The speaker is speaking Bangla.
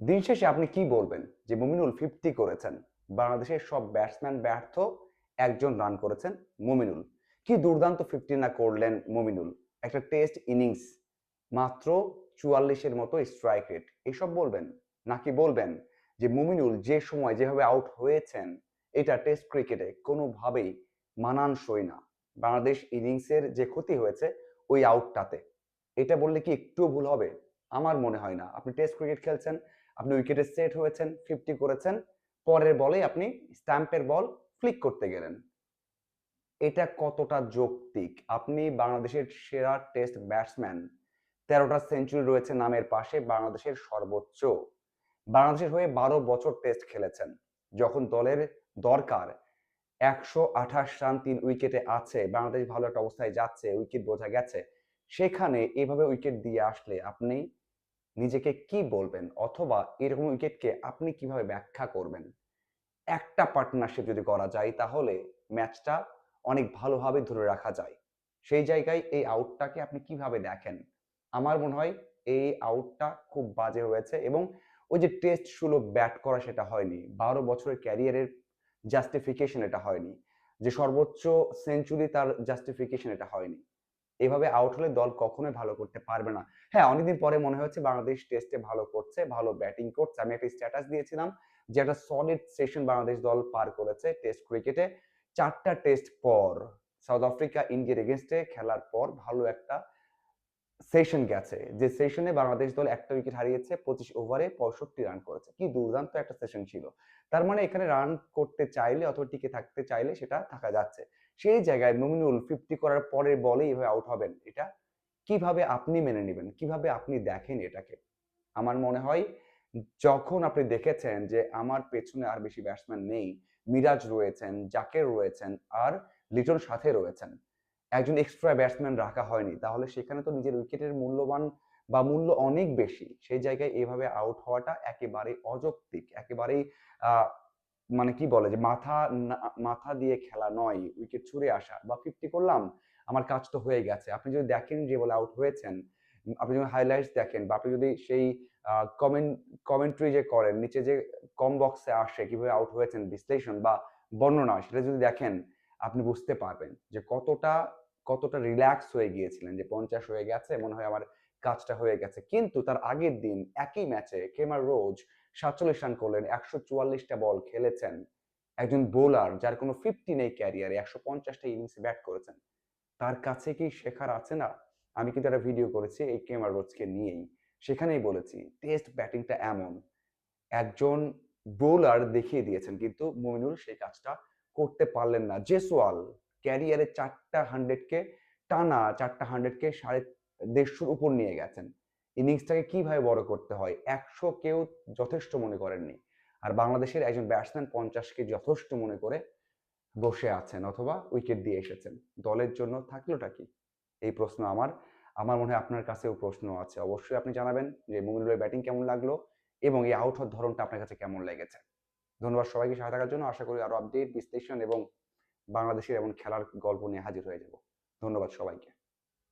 দিন শেষে আপনি কি বলবেন? যে মুমিনুল ফিফটি করেছেন। বাংলাদেশের সব ব্যাটসম্যান ব্যর্থ, একজন রান করেছেন মুমিনুল। কি দুর্দান্ত ফিফটি না করলেন মুমিনুল? একটা টেস্ট ইনিংস মাত্র চুয়াল্লিশের মতো স্ট্রাইক রেট এসব বলবেন? নাকি বলবেন যে মুমিনুল যে সময় যেভাবে আউট হয়েছেন, এটা টেস্ট ক্রিকেটে কোনোভাবেই মানানসই না। বাংলাদেশ ইনিংসের যে ক্ষতি হয়েছে, ওই আউটটাতে এটা বললে কি একটুও ভুল হবে? আমার মনে হয় না। আপনি টেস্ট ক্রিকেট খেলছেন আপনি উইকেটে সেট হয়েছেন ফিফটি করেছেন, পরের বলে আপনি স্ট্যাম্পের বল ফ্লিক করতে গেলেন। এটা কতটা যৌক্তিক? আপনি বাংলাদেশের সেরা টেস্ট ব্যাটসম্যান তেরোটা সেঞ্চুরি রয়েছে নামের পাশে বাংলাদেশের সর্বোচ্চ। বাংলাদেশের হয়ে বারো বছর টেস্ট খেলেছেন। যখন দলের দরকার, একশো আঠাশ রান তিন উইকেটে আছে, বাংলাদেশ ভালো একটা অবস্থায় যাচ্ছে উইকেট বোঝা গেছে। সেখানে এভাবে উইকেট দিয়ে আসলে আপনি নিজেকে কি বলবেন? অথবা এরকম উইকেটকে আপনি কীভাবে ব্যাখ্যা করবেন? একটা পার্টনারশিপ যদি করা যায়, তাহলে ম্যাচটা অনেক ভালোভাবে ধরে রাখা যায়। সেই জায়গায় এই আউটটাকে আপনি কীভাবে দেখেন? আমার মনে হয় এই আউটটা খুব বাজে হয়েছে এবং ওই যে টেস্ট সুলভ ব্যাট করা সেটা হয়নি। বারো বছরের ক্যারিয়ারের জাস্টিফিকেশন এটা হয়নি। যে সর্বোচ্চ সেঞ্চুরি তার জাস্টিফিকেশন এটা হয়নি। এভাবে আউট হলে দল কখনোই ভালো করতে পারবে না। হ্যাঁ অনেকদিন পরে মনে হচ্ছে বাংলাদেশ টেস্টে ভালো করছে, ভালো ব্যাটিং করছে। আমি একটা স্ট্যাটাস দিয়েছিলাম যে একটা সলিড সেশন বাংলাদেশ দল পার করেছে টেস্ট ক্রিকেটে চারটা টেস্ট পর সাউথ আফ্রিকা ইন্ডিয়ার এগেনস্টে খেলার পর ভালো একটা সেশন গেছে। যে সেশনে বাংলাদেশ দল একটা উইকেট হারিয়েছে, পঁচিশ ওভারে পঁয়ষট্টি রান করেছে। কি দুর্দান্ত একটা সেশন ছিল। তার মানে এখানে রান করতে চাইলে অথবা টিকে থাকতে চাইলে সেটা থাকা যাচ্ছে। সেই জায়গায় মুমিনুল ফিফটি করার পরের বলে এইভাবে আউট হবেন। এটা কীভাবে আপনি মেনে নেবেন? কীভাবে আপনি দেখেন এটাকে? আমার মনে হয় যখন আপনি দেখেছেন যে আমার পেছনে আর বেশি ব্যাটসম্যান নেই, মিরাজ রয়েছেন, জাকের রয়েছেন, আর লিটন সাথে রয়েছেন একজন এক্সট্রা ব্যাটসম্যান রাখা হয়নি। তাহলে সেখানে তো নিজের উইকেটের মূল্যবান বা মূল্য অনেক বেশি। সেই জায়গায় এভাবে আউট হওয়াটা একেবারে অযৌক্তিক। একেবারেই মানে কি বলে যে মাথা মাথা দিয়ে খেলা নয় উইকেট ছুড়ে আসা। বা ফিফটি করলাম, আমার কাজ তো হয়ে গেছে। আপনি যদি দেখেন যে বলে আউট হয়েছেন, আপনি যদি হাইলাইটস দেখেন বা আপনি যদি সেই কমেন্ট কমেন্ট্রি যে করেন, নিচে যে কম বক্সে আসে, কীভাবে আউট হয়েছেন বিশ্লেষণ বা বর্ণনা, সেটা যদি দেখেন, আপনি বুঝতে পারবেন যে কতটা কতটা রিল্যাক্স হয়ে গিয়েছিলেন যে পঞ্চাশ হয়ে গেছে, মনে হয় আমার কাজটা হয়ে গেছে। কিন্তু তার আগের দিন একই ম্যাচে কেমার রোজ সাতচল্লিশ রান করলেন, একশো চুয়াল্লিশটা বল খেলেছেন। একজন বোলার যার কোনো ফিফটি নেই ক্যারিয়ারে একশো পঞ্চাশটা ইনিংসে ব্যাট করেছেন। তার কাছে কি শেখার আছে না? আমি কিন্তু একটা ভিডিও করেছি এই কেমার রোজকে নিয়েই। সেখানেই বলেছি টেস্ট ব্যাটিংটা এমন। একজন বোলার দেখিয়ে দিয়েছেন, কিন্তু মমিনুল সেই কাজটা করতে পারলেন না। জেসওয়াল ক্যারিয়ারে চারটা হান্ড্রেডকে টানা চারটা হান্ড্রেডকে সাড়ে দেড়শোর উপর নিয়ে গেছেন। ইনিংসটাকে কীভাবে বড় করতে হয়? একশো কেউ যথেষ্ট মনে করেননি। আর বাংলাদেশের একজন ব্যাটসম্যান পঞ্চাশকে যথেষ্ট মনে করে বসে আছেন অথবা উইকেট দিয়ে এসেছেন। দলের জন্য থাকলোটা কি? এই প্রশ্ন আমার। আমার মনে হয় আপনার কাছেও প্রশ্ন আছে। অবশ্যই আপনি জানাবেন যে মুমিনুলের ব্যাটিং কেমন লাগল এবং এই আউট হওয়ার ধরনটা আপনার কাছে কেমন লেগেছে। ধন্যবাদ সবাইকে সহায় থাকার জন্য। আশা করি আরও আপডেট বিশ্লেষণ এবং বাংলাদেশের এমন খেলার গল্প নিয়ে হাজির হয়ে যাব। ধন্যবাদ সবাইকে।